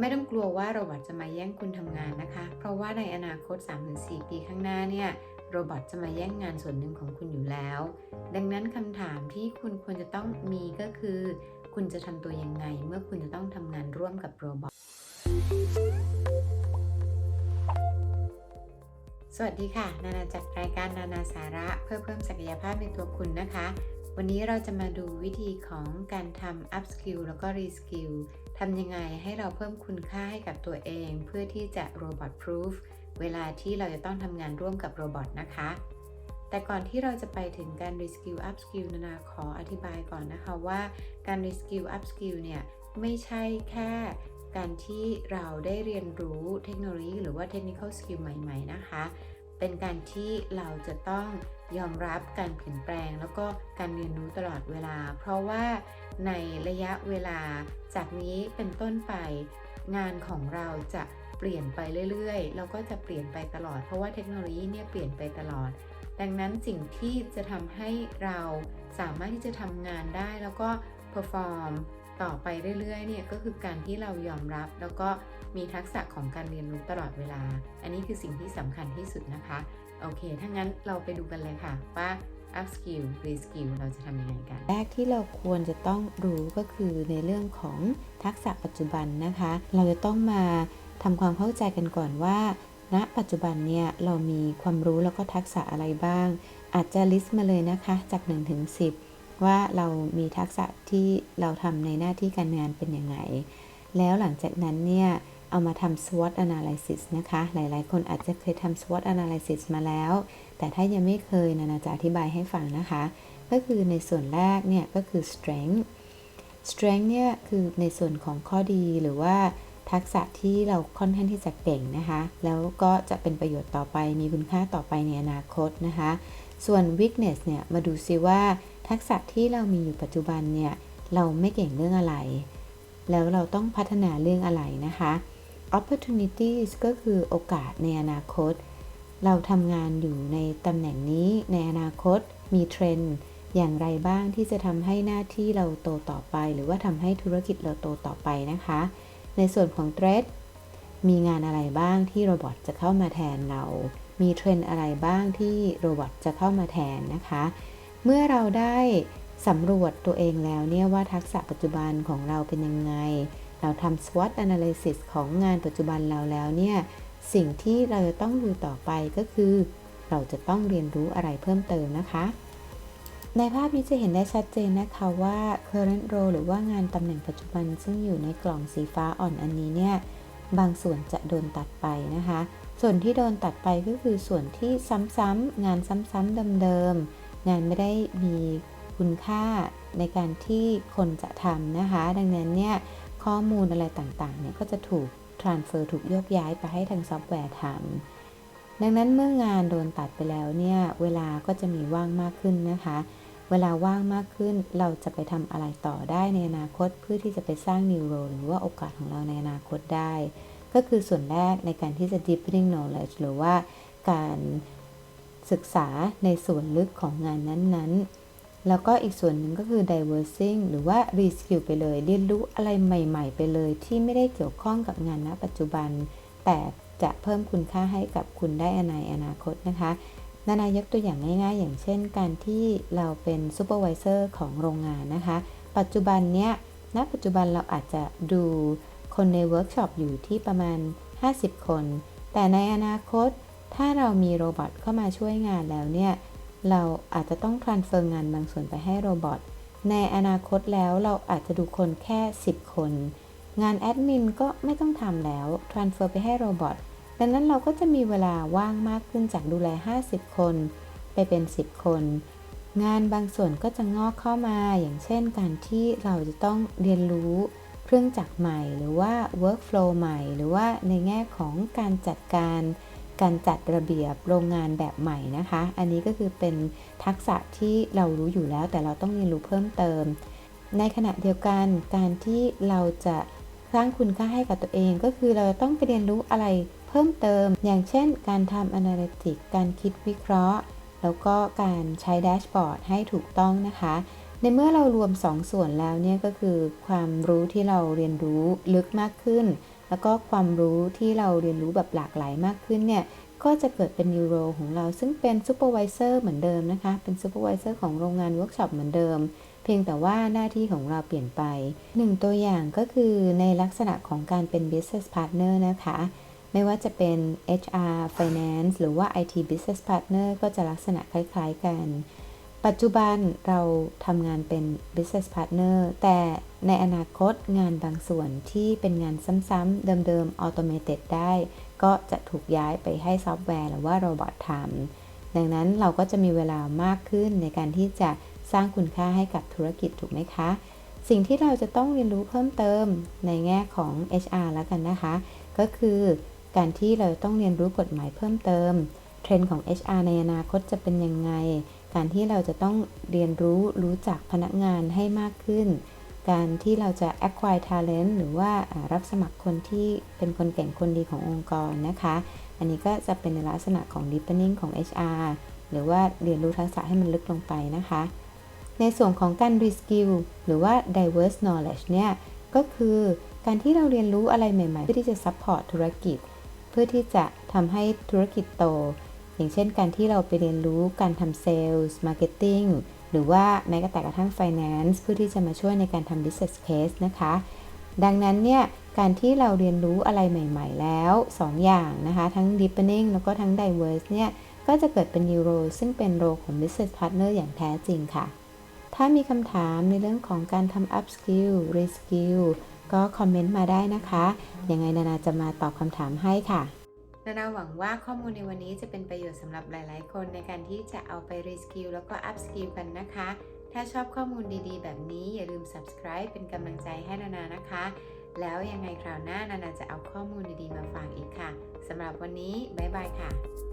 ไม่ต้องกลัวว่าโรบอทจะมาแย่งคุณทำงานนะคะ เพราะว่าในอนาคต 3-4 ปีข้างหน้าเนี่ยโรบอทจะมาแย่งงานส่วนหนึ่งของคุณอยู่แล้ว ดังนั้นคำถามที่คุณควรจะต้องมีก็คือ คุณจะทำตัวยังไง เมื่อคุณจะต้องทำงานร่วมกับโรบอท สวัสดีค่ะ นานาจากรายการนานาสาระ เพื่อเพิ่มศักยภาพในตัวคุณนะคะ วันนี้เราจะมาดูวิธีของการทำ up skill แล้วก็ re skill ทำยังไงให้เราเพิ่มคุณค่าให้กับตัวเอง เพื่อที่จะ robot proof เวลาที่เราจะต้องทำงานร่วมกับโรบอทนะคะ แต่ก่อนที่เราจะไปถึงการ re skill up skill นานาขออธิบายก่อนนะคะว่าการ re skill up skill เนี่ยไม่ใช่แค่การที่เราได้เรียนรู้เทคโนโลยีหรือว่า technical skill ใหม่ ๆ นะคะ เป็นการที่เราจะต้อง ยอมรับการเปลี่ยนแปลงแล้วก็การเรียนรู้ตลอดเวลา เพราะว่าในระยะเวลาจากนี้เป็นต้นไป งานของเราจะเปลี่ยนไปเรื่อยๆ แล้วก็จะเปลี่ยนไปตลอด เพราะว่าเทคโนโลยีเนี่ยเปลี่ยนไปตลอด ดังนั้นสิ่งที่จะทำให้เราสามารถที่จะทำงานได้แล้วก็ perform ต่อไปเรื่อยๆเนี่ยก็คือการที่เรายอมรับแล้วก็มีทักษะของการเรียนรู้ตลอดเวลา อันนี้คือสิ่งที่สำคัญที่สุดนะคะ โอเค ถ้างั้นเราไปดูกันเลยค่ะ ว่า up skill re skill เราจะทำยังไงกัน แรกที่เราควรจะต้องรู้ก็คือในเรื่องของทักษะปัจจุบันนะคะ เราจะต้องมาทำความเข้าใจกันก่อนว่าณปัจจุบันเนี่ยเรามีความรู้แล้วก็ทักษะอะไรบ้าง อาจจะลิสต์มาเลยนะคะจาก1ถึง10 ว่าเรามีทักษะที่เราทำในหน้าที่การงานเป็นยังไง แล้วหลังจากนั้นเนี่ย เอามาทำ SWOT analysis นะคะ หลายๆ คนอาจจะเคยทำ SWOT analysis มาแล้ว แต่ถ้ายังไม่เคยนานาจะอธิบายให้ฟังนะคะ ก็คือในส่วนแรกเนี่ยก็คือ strength strength เนี่ยคือในส่วนของข้อดีหรือว่าทักษะที่เราค่อนข้างที่จะเก่งนะคะ แล้วก็จะเป็นประโยชน์ต่อไป มีคุณค่าต่อไปในอนาคตนะคะ ส่วน weakness เนี่ย มาดูซิว่า ทักษะที่เรามีอยู่ปัจจุบันเนี่ย เราไม่เก่งเรื่องอะไร แล้วเราต้องพัฒนาเรื่องอะไรนะคะ opportunities ก็คือโอกาสในอนาคต เราทำงานอยู่ในตำแหน่งนี้ในอนาคตมีเทรนด์อย่างไรบ้างที่จะทำให้หน้าที่เราโตต่อไป หรือว่าทำให้ธุรกิจเราโตต่อไปนะคะ ในส่วนของเทรดมีงานอะไรบ้างที่โรบอทจะเข้ามาแทนเรา มีเทรนด์อะไรบ้างที่โรบอทจะเข้ามาแทนนะคะ เมื่อเราได้สำรวจตัวเองแล้วเนี่ยว่าทักษะปัจจุบันของเราเป็นยังไง เราทำ SWOT analysis ของงานปัจจุบันเราแล้วเนี่ย สิ่งที่เราจะต้องดูต่อไปก็คือ เราจะต้องเรียนรู้อะไรเพิ่มเติมนะคะ ในภาพนี้จะเห็นได้ชัดเจนนะคะว่า current role หรือว่างานตำแหน่งปัจจุบันซึ่งอยู่ในกล่องสีฟ้าอ่อนอันนี้เนี่ย บางส่วนจะโดนตัดไปนะคะ ส่วนที่โดนตัดไปก็คือส่วนที่ซ้ำๆงานซ้ำๆเดิมๆงานไม่ได้มีคุณค่าในการที่คนจะทำนะคะ ดังนั้นเนี่ย ข้อมูลอะไรต่างๆเนี่ยก็จะถูก transfer ถูกยกย้ายไปให้ทางซอฟต์แวร์ทำดังนั้นเมื่องานโดนตัดไปแล้วเนี่ยเวลาก็จะมีว่างมากขึ้นนะคะ เวลาว่างมากขึ้นเราจะไปทำอะไรต่อได้ในอนาคตเพื่อที่จะไปสร้าง new role หรือว่าโอกาสของเราในอนาคตได้ ก็คือส่วนแรกในการที่จะ deepening knowledge หรือว่าการศึกษาในส่วนลึกของงานนั้นๆ แล้วก็อีกส่วนหนึ่งก็คือ diversing หรือว่า reskill ไปเลย เรียนรู้อะไรใหม่ ๆ ไปเลย ที่ไม่ได้เกี่ยวข้องกับงานณปัจจุบัน แต่จะเพิ่มคุณค่าให้กับคุณได้ในอนาคตนะคะ นานายกตัวอย่างง่าย ๆ อย่างเช่น การที่เราเป็นซูเปอร์วิเซอร์ของโรงงานนะคะ ปัจจุบันเนี้ยณปัจจุบันเราอาจจะดูคนในเวิร์กช็อปอยู่ที่ประมาณ 50 คน แต่ในอนาคต ถ้าเรามีโรบอทเข้ามาช่วยงานแล้วเนี่ย เราอาจจะต้อง transfer งานบางส่วนไปให้โรบอท ในอนาคตแล้วเราอาจจะดูคนแค่ 10 คน งานแอดมินก็ไม่ต้องทำแล้ว transfer ไปให้โรบอท ดังนั้นเราก็จะมีเวลาว่างมากขึ้นจากดูแล 50 คน ไปเป็น 10 คน งานบางส่วนก็จะงอกเข้ามา อย่างเช่น การที่เราจะต้องเรียนรู้เครื่องจักรใหม่ หรือว่า workflow ใหม่ หรือว่าในแง่ของการจัดการ การจัดระเบียบโรงงานแบบใหม่นะคะ อันนี้ก็คือเป็นทักษะที่เรารู้อยู่แล้ว แต่เราต้องเรียนรู้เพิ่มเติม ในขณะเดียวกันการที่เราจะสร้างคุณค่าให้กับตัวเอง ก็คือเราต้องไปเรียนรู้อะไรเพิ่มเติม อย่างเช่น การทำ analytics การคิดวิเคราะห์ แล้วก็การใช้แดชบอร์ดให้ถูกต้องนะคะ ในเมื่อเรารวม 2ส่วนแล้วเนี่ยก็คือความรู้ที่เราเรียนรู้ลึกมากขึ้น แล้วก็ความรู้ที่เราเรียนรู้แบบหลากหลายมากขึ้นเนี่ย ก็จะเกิดเป็นยูโรของเรา ซึ่งเป็นซูเปอร์วิเซอร์เหมือนเดิมนะคะ เป็นซูเปอร์วิเซอร์ของโรงงานเวิร์กช็อปเหมือนเดิม เพียงแต่ว่าหน้าที่ของเราเปลี่ยนไปหนึ่งตัวอย่างก็คือในลักษณะของการเป็น business partner นะคะ ไม่ว่าจะเป็น HR Finance หรือว่า IT Business Partner ก็จะลักษณะคล้าย ๆ กัน ปัจจุบันเราทำงานเป็น Business Partner แต่ในอนาคตงานบางส่วนที่เป็นงานซ้ำๆเดิมๆ Automated ได้ ก็จะถูกย้ายไปให้ซอฟต์แวร์หรือว่าโรบอททำดังนั้นเราก็จะมีเวลามากขึ้นในการที่จะสร้างคุณค่าให้กับธุรกิจถูกไหมคะ สิ่งที่เราจะต้องเรียนรู้เพิ่มเติมในแง่ของ HR แล้วกันนะคะ ก็คือการที่เราต้องเรียนรู้กฎหมายเพิ่มเติม เทรนด์ของ HR ในอนาคตจะเป็นยังไง การที่เราจะต้องเรียนรู้รู้จักพนักงานให้มากขึ้น การที่เราจะ acquire talent หรือว่ารับสมัครคนที่เป็นคนเก่งคนดีขององค์กรนะคะ อันนี้ก็จะเป็นในลักษณะของ deepening ของ HR หรือว่าเรียนรู้ทักษะให้มันลึกลงไปนะคะ ในส่วนของการ reskill หรือว่า diverse knowledge เนี่ยก็คือการที่เราเรียนรู้อะไรใหม่ๆ เพื่อที่จะ support ธุรกิจ เพื่อที่จะทำให้ธุรกิจโต อย่างเช่นการที่เราไปเรียนรู้การทำ sales marketing หรือว่าแม้กระทั่ง finance เพื่อที่จะมาช่วยในการทำ business case นะคะ ดังนั้นเนี่ยการที่เราเรียนรู้อะไรใหม่ ๆ แล้ว 2 อย่างนะคะ ทั้ง deepening แล้วก็ทั้ง diverse เนี่ยก็จะเกิดเป็น new role ซึ่งเป็นโรของ business partner อย่างแท้จริงค่ะ ถ้ามีคำถามในเรื่องของการทำ up skill re skill ก็คอมเมนต์มาได้นะคะ ยังไงนานาจะมาตอบคำถามให้ค่ะ นานาหวังว่าข้อมูลในวันนี้จะเป็นประโยชน์สำหรับหลาย ๆ คนในการที่จะเอาไปรีสกิลแล้วก็อัพสกิลกันนะคะ ถ้าชอบข้อมูลดี ๆ แบบนี้อย่าลืม subscribe เป็นกำลังใจให้นานานะคะ แล้วยังไงคราวหน้านานาจะเอาข้อมูลดี ๆ มาฝากอีกค่ะสำหรับวันนี้บ๊ายบายค่ะ